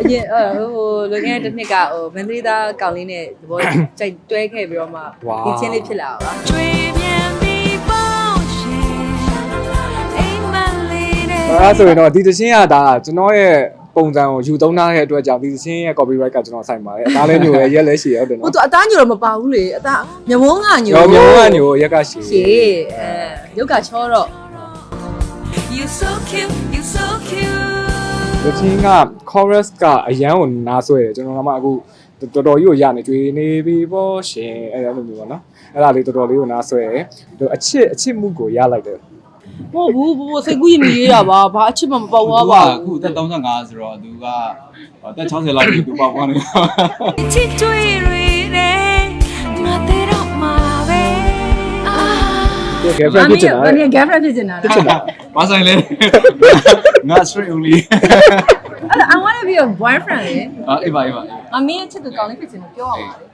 အရင်အဲ့ဟိုလွန်ခဲ့တဲ့တစ်နှစ်ကဟိုမန္တလေးသားကောင်လေးနဲ့သဘောကြိုက်တွဲခဲ့ပြီးတော့မှဒီချင်းလေးဖြစ်လာတာပါတွေ့ပြန်ပြီးပေါ့ရှင်အိမ်မလေးနဲ့အဲဆိုရင်တော့ဒီသချင်းကဒါကျွန်တော်ရဲ့ပုံစံကိုယူသုံးထားတဲ့အတွက်ကြောင့်ဒီသချင်းရဲ့ copyright ကကျွန်တော်ဆိုင်ပါတယ်အသားလည်းညိုရရက်လည်းရှည်ဟုတ်တယ်ဟိုနော်သူအသားညိုတော့မပါဘူးလေအသားမြဝန်းကညိုရောမျိုးကညိုရက်ကရှည်ရှေးအဲရုပ်ကချောတော့ You so cute you so cute သချင်းက chorus ကအရန်ကိုနားဆွဲတယ်ကျွန်တော်ကမှအခုတော်တော်ကြီးကိုရနေကြွေနေပြီပေါ့ရှင်အဲလိုမျိုးပေါ့နော်အဲ့ဒါလေးတော်တော်လေးကိုနားဆွဲတယ်အချစ်အချစ်မှုကိုရလိုက်တယ်မဟုတ်ဘူးဘူစိတ်ကူးရင်ရေးတာပါဘာအချစ်မှမပေါက်သွားပါအခုအသက်35ဆိုတော့သူကအသက်60လောက်ပြီသူပေါ့ပေါ့နေချစ်တွေ့ရ girlfriend ဖြစ်ချင်တာဘယ်နည်း girlfriend ဖြစ်ချင်တာလဲဖြစ်ချင်တာဘာဆိုင်လဲငါ straight only အဲ့ဒါ I want to be your boyfriend လေအာအေးပါအေးပါ အမေရဲ့ချစ်သူကောင်းလေးဖြစ်ချင်လို့ပြောရပါလေ